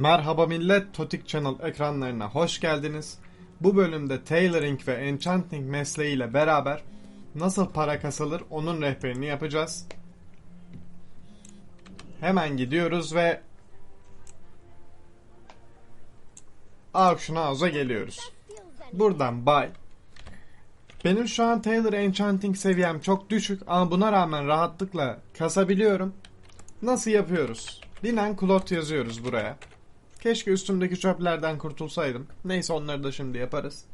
Merhaba millet, Totik Channel ekranlarına hoş geldiniz. Bu bölümde tailoring ve enchanting mesleğiyle beraber nasıl para kasılır onun rehberini yapacağız. Hemen gidiyoruz ve Auction House'a geliyoruz. Buradan buy. Benim şu an Tailor Enchanting seviyem çok düşük ama buna rağmen rahatlıkla kasabiliyorum. Nasıl yapıyoruz? Linen Cloth yazıyoruz buraya. Keşke üstümdeki çöplerden kurtulsaydım. Neyse onları da şimdi yaparız.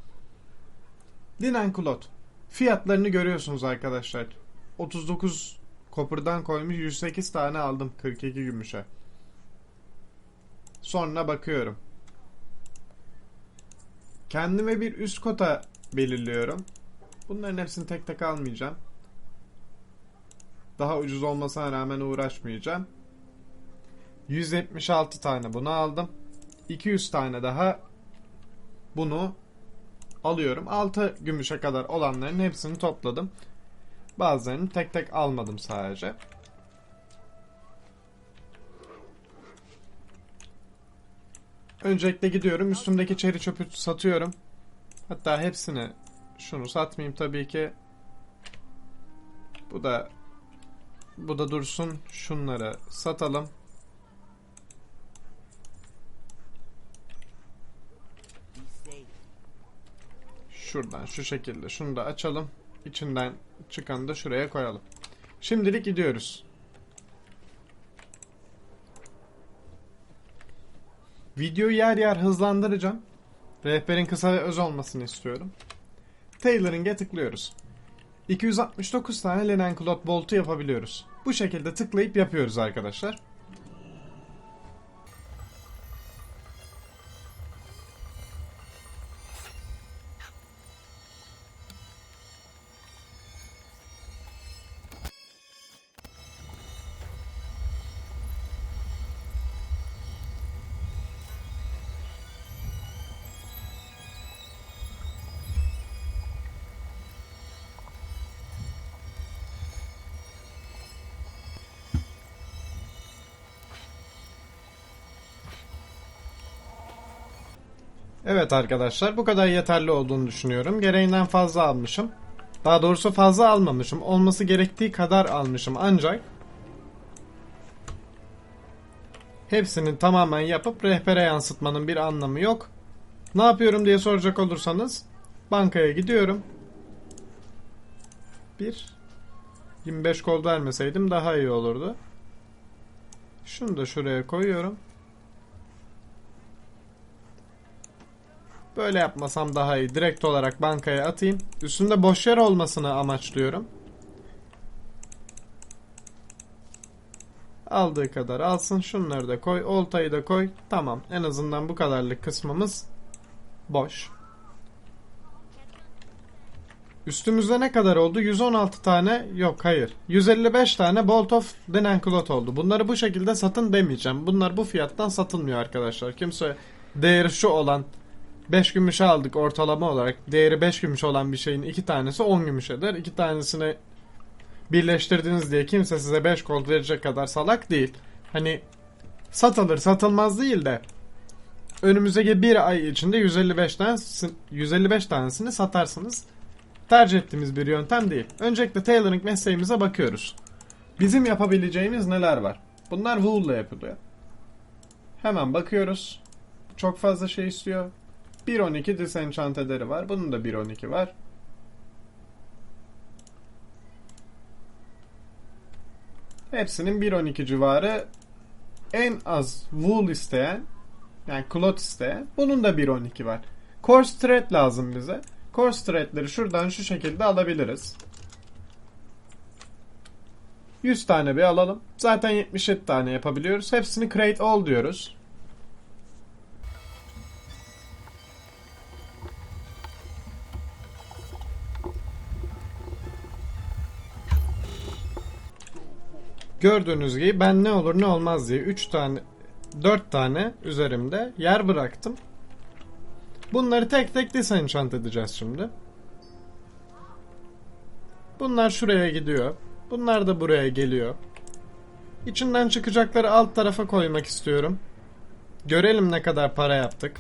Linen Cloth. Fiyatlarını görüyorsunuz arkadaşlar. 39 kopurdan koymuş 108 tane aldım 42 gümüşe. Sonra bakıyorum. Kendime bir üst kota belirliyorum. Bunların hepsini tek tek almayacağım. Daha ucuz olmasına rağmen uğraşmayacağım. 176 tane bunu aldım. 200 tane daha bunu alıyorum. 6 gümüşe kadar olanların hepsini topladım. Bazılarını tek tek almadım sadece. Öncelikle gidiyorum. Üstümdeki çeri çöpü satıyorum. Hatta hepsini şunu satmayayım tabii ki. Bu da bu da dursun. Şunları satalım. Şuradan şu şekilde şunu da açalım. İçinden çıkanı da şuraya koyalım. Şimdilik gidiyoruz. Videoyu yer yer hızlandıracağım. Rehberin kısa ve öz olmasını istiyorum. Tailoring'e tıklıyoruz. 269 tane linen cloth bolt'u yapabiliyoruz. Bu şekilde tıklayıp yapıyoruz arkadaşlar. Evet arkadaşlar bu kadar yeterli olduğunu düşünüyorum. Gereğinden fazla almışım. Daha doğrusu fazla almamışım. Olması gerektiği kadar almışım ancak hepsini tamamen yapıp rehbere yansıtmanın bir anlamı yok. Ne yapıyorum diye soracak olursanız bankaya gidiyorum. Bir 25 kol vermeseydim daha iyi olurdu. Şunu da şuraya koyuyorum. Böyle yapmasam daha iyi. Direkt olarak bankaya atayım. Üstünde boş yer olmasını amaçlıyorum. Aldığı kadar alsın. Şunları da koy. Oltayı da koy. Tamam. En azından bu kadarlık kısmımız boş. Üstümüzde ne kadar oldu? 116 tane yok hayır. 155 tane Bolt of Linen Cloth oldu. Bunları bu şekilde satın demeyeceğim. Bunlar bu fiyattan satılmıyor arkadaşlar. Kimse değeri şu olan 5 gümüşe aldık ortalama olarak. Değeri 5 gümüş olan bir şeyin 2 tanesi 10 gümüşedir. 2 tanesini birleştirdiniz diye kimse size 5 gold verecek kadar salak değil. Hani satılır satılmaz değil de önümüzdeki bir ay içinde 155 tane 155 tanesini satarsınız. Tercih ettiğimiz bir yöntem değil. Öncelikle tailoring mesleğimize bakıyoruz. Bizim yapabileceğimiz neler var? Bunlar wool ile yapılıyor. Hemen bakıyoruz. Çok fazla şey istiyor. 1.12 disenchant ederi var. Bunun da 1.12 var. Hepsinin 1.12 civarı en az wool isteyen yani cloth isteyen bunun da 1.12 var. Coarse thread lazım bize. Coarse threadleri şuradan şu şekilde alabiliriz. 100 tane bir alalım. Zaten 77 tane yapabiliyoruz. Hepsini create all diyoruz. Gördüğünüz gibi ben ne olur ne olmaz diye 3 tane 4 tane üzerimde yer bıraktım. Bunları tek tek disenchant edeceğiz şimdi. Bunlar şuraya gidiyor. Bunlar da buraya geliyor. İçinden çıkacakları alt tarafa koymak istiyorum. Görelim ne kadar para yaptık.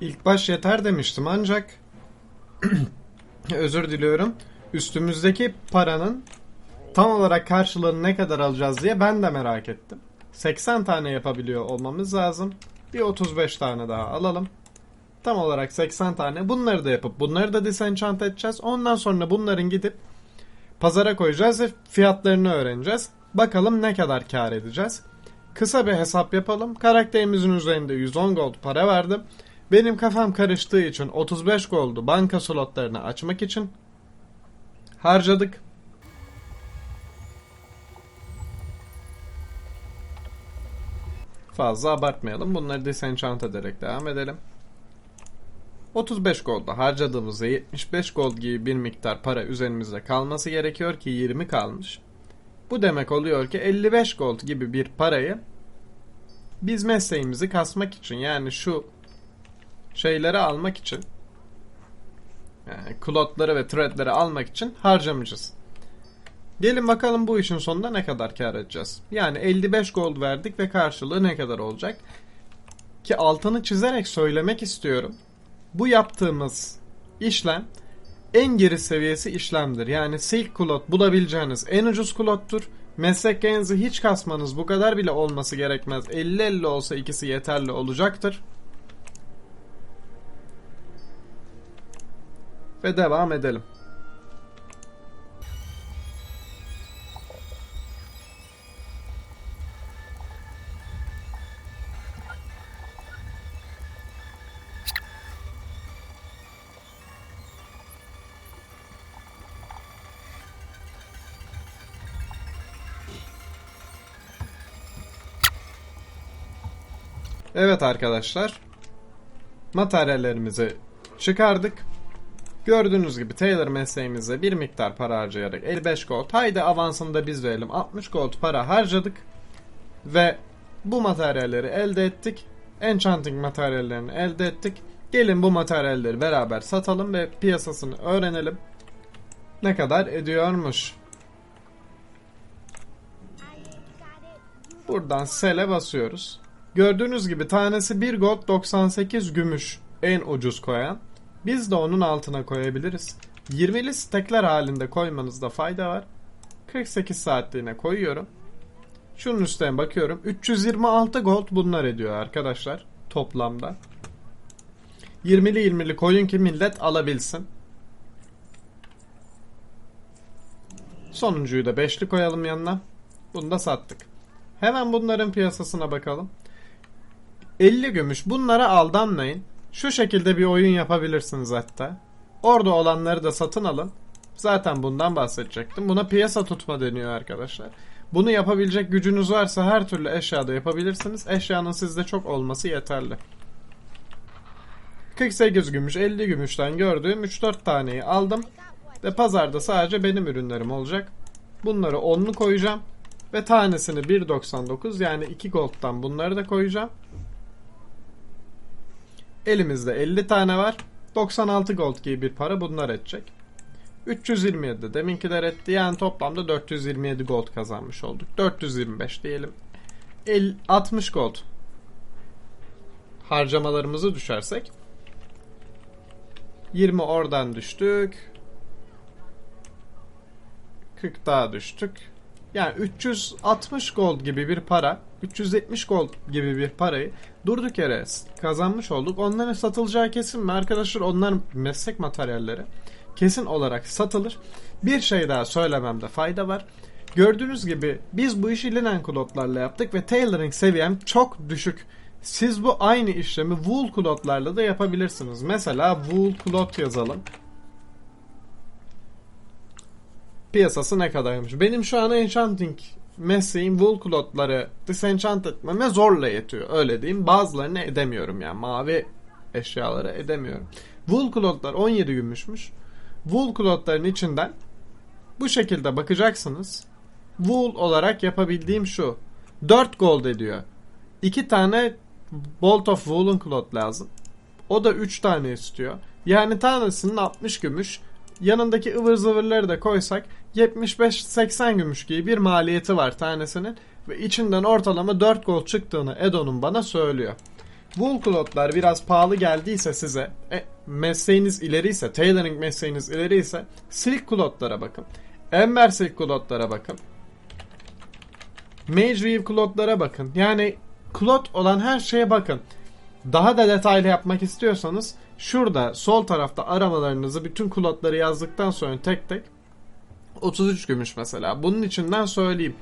İlk baş yeter demiştim ancak özür diliyorum. Üstümüzdeki paranın tam olarak karşılığını ne kadar alacağız diye ben de merak ettim. 80 tane yapabiliyor olmamız lazım. Bir 35 tane daha alalım. Tam olarak 80 tane. Bunları da yapıp bunları da disenchant edeceğiz. Ondan sonra bunların gidip pazara koyacağız ve fiyatlarını öğreneceğiz. Bakalım ne kadar kar edeceğiz. Kısa bir hesap yapalım. Karakterimizin üzerinde 110 gold para verdim. Benim kafam karıştığı için 35 goldu banka slotlarını açmak için harcadık. Fazla abartmayalım. Bunları disenchant ederek devam edelim. 35 golda harcadığımızda 75 gold gibi bir miktar para üzerimizde kalması gerekiyor ki 20 kalmış. Bu demek oluyor ki 55 gold gibi bir parayı biz mesleğimizi kasmak için yani şu şeyleri almak için yani klotları ve threadleri almak için harcamayacağız. Gelin bakalım bu işin sonunda ne kadar kar edeceğiz. Yani 55 gold verdik ve karşılığı ne kadar olacak? Ki altını çizerek söylemek istiyorum. Bu yaptığımız işlem en geri seviyesi işlemdir. Yani silk klot bulabileceğiniz en ucuz klottur. Meslek genzi hiç kasmanız bu kadar bile olması gerekmez. 50-50 olsa ikisi yeterli olacaktır. Ve devam edelim. Evet arkadaşlar. Materyallerimizi çıkardık. Gördüğünüz gibi Taylor mesleğimizde bir miktar para harcayarak 55 gold. Haydi avansını da biz verelim. 60 gold para harcadık. Ve bu materyalleri elde ettik. Enchanting materyallerini elde ettik. Gelin bu materyalleri beraber satalım ve piyasasını öğrenelim. Ne kadar ediyormuş. Buradan sel'e basıyoruz. Gördüğünüz gibi tanesi 1 gold 98 gümüş en ucuz koyan. Biz de onun altına koyabiliriz. 20'li stekler halinde koymanızda fayda var. 48 saatliğine koyuyorum. Şunun üstüne bakıyorum. 326 gold bunlar ediyor arkadaşlar toplamda. 20'li 20'li koyun ki millet alabilsin. Sonuncuyu da 5'li koyalım yanına. Bunu da sattık. Hemen bunların piyasasına bakalım. 50 gümüş. Bunlara aldanmayın. Şu şekilde bir oyun yapabilirsiniz hatta. Orada olanları da satın alın. Zaten bundan bahsedecektim. Buna piyasa tutma deniyor arkadaşlar. Bunu yapabilecek gücünüz varsa her türlü eşyada yapabilirsiniz. Eşyanın sizde çok olması yeterli. 48 gümüş 50 gümüşten gördüğüm 3-4 taneyi aldım. Ve pazarda sadece benim ürünlerim olacak. Bunları 10'lu koyacağım. Ve tanesini 1.99 yani 2 gold'dan bunları da koyacağım. Elimizde 50 tane var. 96 gold gibi bir para bunlar edecek. 327 de deminkiler etti. Yani toplamda 427 gold kazanmış olduk. 425 diyelim. 50, 60 gold harcamalarımızı düşersek 20 oradan düştük. 40 daha düştük. Yani 360 gold gibi bir para, 370 gold gibi bir parayı durduk yere kazanmış olduk. Onların satılacağı kesin mi arkadaşlar? Onlar meslek materyalleri kesin olarak satılır. Bir şey daha söylememde fayda var. Gördüğünüz gibi biz bu işi linen klotlarla yaptık ve tailoring seviyem çok düşük. Siz bu aynı işlemi wool cloth'larla da yapabilirsiniz. Mesela wool cloth yazalım. Piyasası ne kadarmış? Benim şu an enchanting mesleğim wool cloth'ları disenchant etmeme zorla yetiyor. Öyle diyeyim. Bazılarını edemiyorum yani. Mavi eşyaları edemiyorum. Wool cloth'lar 17 gümüşmüş. Wool cloth'ların içinden bu şekilde bakacaksınız. Wool olarak yapabildiğim şu. 4 gold ediyor. 2 tane bolt of woolen cloth lazım. O da 3 tane istiyor. Yani tanesinin 60 gümüş. Yanındaki ıvır zıvırları da koysak 75-80 gümüş gibi bir maliyeti var tanesinin. Ve içinden ortalama 4 gold çıktığını Edo'nun bana söylüyor. Wool cloth'lar biraz pahalı geldiyse size, e, mesleğiniz ileriyse, tailoring mesleğiniz ileriyse silk cloth'lara bakın. Ember silk cloth'lara bakın. Mage Weave cloth'lara bakın. Yani cloth olan her şeye bakın. Daha da detaylı yapmak istiyorsanız şurada sol tarafta aramalarınızı bütün cloth'ları yazdıktan sonra tek tek 33 gümüş mesela. Bunun içinden söyleyeyim.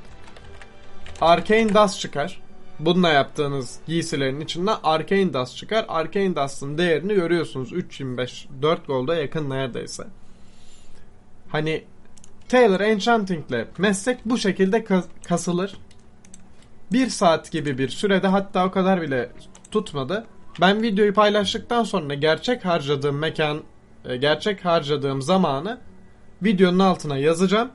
Arcane Dust çıkar. Bununla yaptığınız giysilerin içinden Arcane Dust çıkar. Arcane Dust'ın değerini görüyorsunuz. 3.25 4 golda yakın neredeyse. Hani Taylor Enchanting'le meslek bu şekilde kas- kasılır. Bir saat gibi bir sürede hatta o kadar bile tutmadı. Ben videoyu paylaştıktan sonra gerçek harcadığım mekan, e, gerçek harcadığım zamanı videonun altına yazacağım.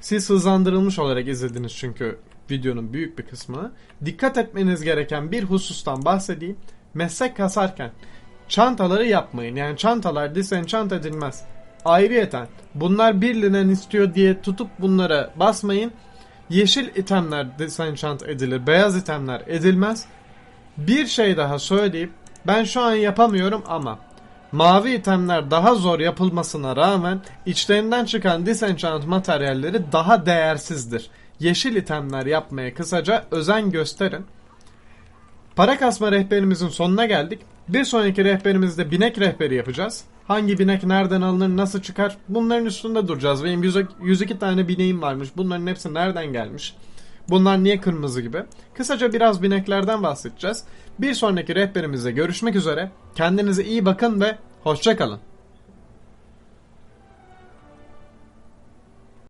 Siz hızlandırılmış olarak izlediniz çünkü videonun büyük bir kısmını. Dikkat etmeniz gereken bir husustan bahsedeyim. Meslek kasarken çantaları yapmayın. Yani çantalar disenchant edilmez. Ayrıyeten bunlar bir istiyor diye tutup bunlara basmayın. Yeşil itemler disenchant edilir. Beyaz itemler edilmez. Bir şey daha söyleyip ben şu an yapamıyorum ama mavi itemler daha zor yapılmasına rağmen içlerinden çıkan disenchant materyalleri daha değersizdir. Yeşil itemler yapmaya kısaca özen gösterin. Para kasma rehberimizin sonuna geldik. Bir sonraki rehberimizde binek rehberi yapacağız. Hangi binek nereden alınır, nasıl çıkar? Bunların üstünde duracağız. Benim 102 tane bineğim varmış. Bunların hepsi nereden gelmiş? Bunlar niye kırmızı gibi? Kısaca biraz bineklerden bahsedeceğiz. Bir sonraki rehberimizde görüşmek üzere. Kendinize iyi bakın ve hoşçakalın.